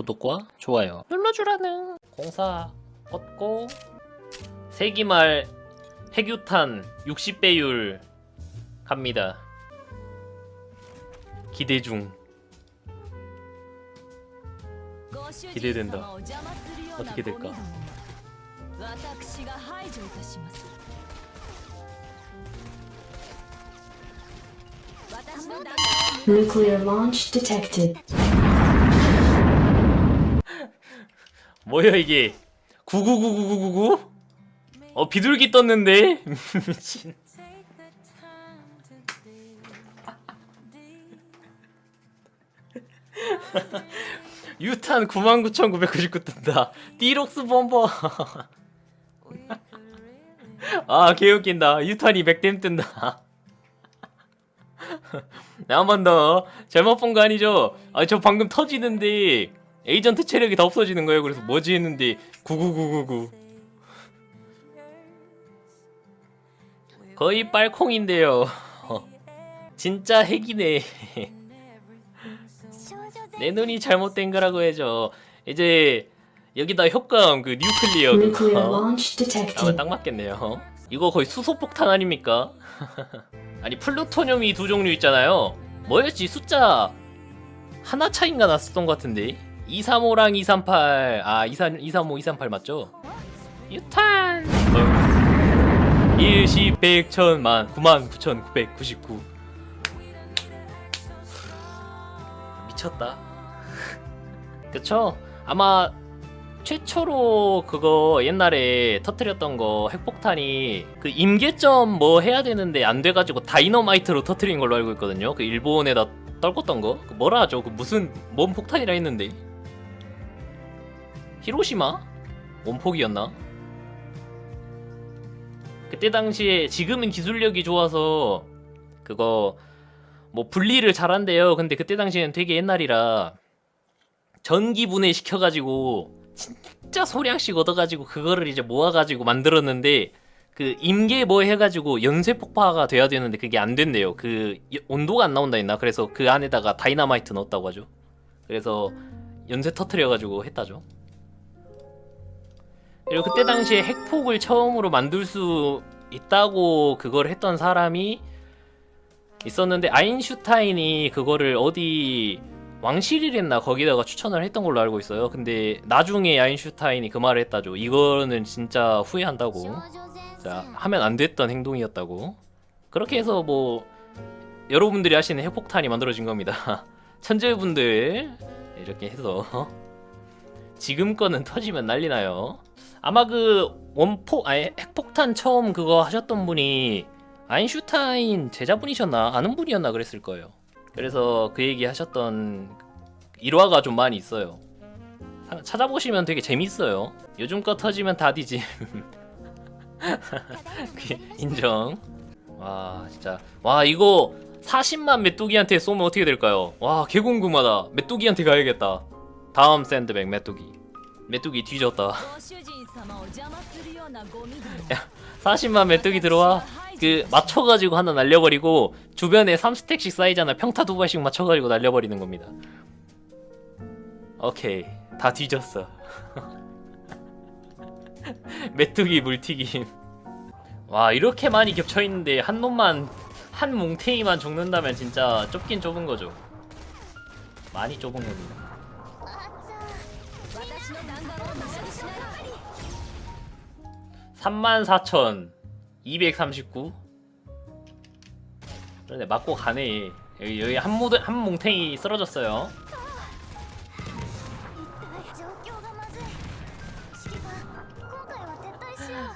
구독과 좋아요 눌러주라는. 공사 얻고 세기말 핵유탄 60배율 갑니다. 기대 중. 기대된다. 어떻게 될까? Nuclear launch detected. 뭐야 이게? 999999? 어 비둘기 떴는데? 미친. 유탄 99,999 뜬다. 띠록스 범버. 아 개웃긴다. 유탄이 100댐 뜬다. 한 번 더. 잘못 본 거 아니죠? 아 저 방금 터지는데 에이전트 체력이 다 없어지는 거예요 그래서 뭐지 했는데 99999 거의 빨콩인데요 진짜 핵이네 내 눈이 잘못된 거라고 해줘 이제 여기다 효과음 그 뉴클리어 그거 아. 딱 맞겠네요. 이거 거의 수소폭탄 아닙니까? 아니 플루토늄이 두 종류 있잖아요. 뭐였지 숫자 하나 차인가 났었던 것 같은데 235랑 238, 아 23, 235, 238 맞죠? 유탄. 어. 1, 10, 100, 1000, 만, 99,999. 미쳤다. 그쵸? 아마 최초로 그거 옛날에 터트렸던 거 핵폭탄이 그 임계점 뭐 해야 되는데 안 돼가지고 다이너마이트로 터트린 걸로 알고 있거든요. 그 일본에다 떨궜던 거. 그 뭐라 하죠? 그 무슨 뭔 폭탄이라 했는데 히로시마 원폭이었나? 그때 당시에 지금은 기술력이 좋아서 그거 뭐 분리를 잘한대요. 근데 그때 당시에는 되게 옛날이라 전기 분해 시켜가지고 진짜 소량씩 얻어가지고 그거를 이제 모아가지고 만들었는데 그 임계 뭐 해가지고 연쇄 폭파가 돼야 되는데 그게 안 된대요. 그 여- 온도가 안 나온다 했나? 그래서 그 안에다가 다이나마이트 넣었다고 하죠. 그래서 연쇄 터트려가지고 했다죠. 그리고 그때 당시에 핵폭을 처음으로 만들 수 있다고 그걸 했던 사람이 있었는데 아인슈타인이 그거를 어디 왕실이랬나 거기다가 추천을 했던 걸로 알고 있어요. 근데 나중에 아인슈타인이 그 말을 했다죠. 이거는 진짜 후회한다고. 자, 하면 안 됐던 행동이었다고. 그렇게 해서 뭐 여러분들이 하시는 핵폭탄이 만들어진 겁니다. 천재분들 이렇게 해서 지금 거는 터지면 난리 나요. 아마 그 원폭 아니 핵폭탄 처음 그거 하셨던 분이 아인슈타인 제자분이셨나 아는 분이었나 그랬을 거예요. 그래서 그 얘기 하셨던 일화가 좀 많이 있어요. 사- 찾아보시면 되게 재밌어요. 요즘 거 터지면 다 뒤짐. 그- 인정. 와 진짜 와 이거 40만 메뚜기한테 쏘면 어떻게 될까요? 와 개궁금하다. 메뚜기한테 가야겠다. 다음 샌드백 메뚜기. 메뚜기 뒤졌다. 어, 40만 메뚜기 들어와. 그 맞춰가지고 하나 날려버리고 주변에 3스택씩 쌓이잖아. 평타 두 발씩 맞춰가지고 날려버리는 겁니다. 오케이. 다 뒤졌어. 메뚜기 물튀김. 와 이렇게 많이 겹쳐있는데 한 놈만 한 뭉탱이만 죽는다면 진짜 좁긴 좁은 거죠. 많이 좁은 겁니다. 34,239 그런데 맞고 가네. 여기, 여기 한, 모드, 한 몽탱이 쓰러졌어요.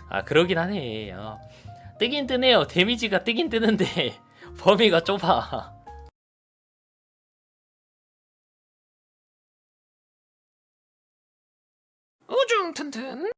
아 그러긴 하네. 아, 뜨긴 뜨네요. 데미지가 뜨긴 뜨는데 범위가 좁아. 우중 튼튼.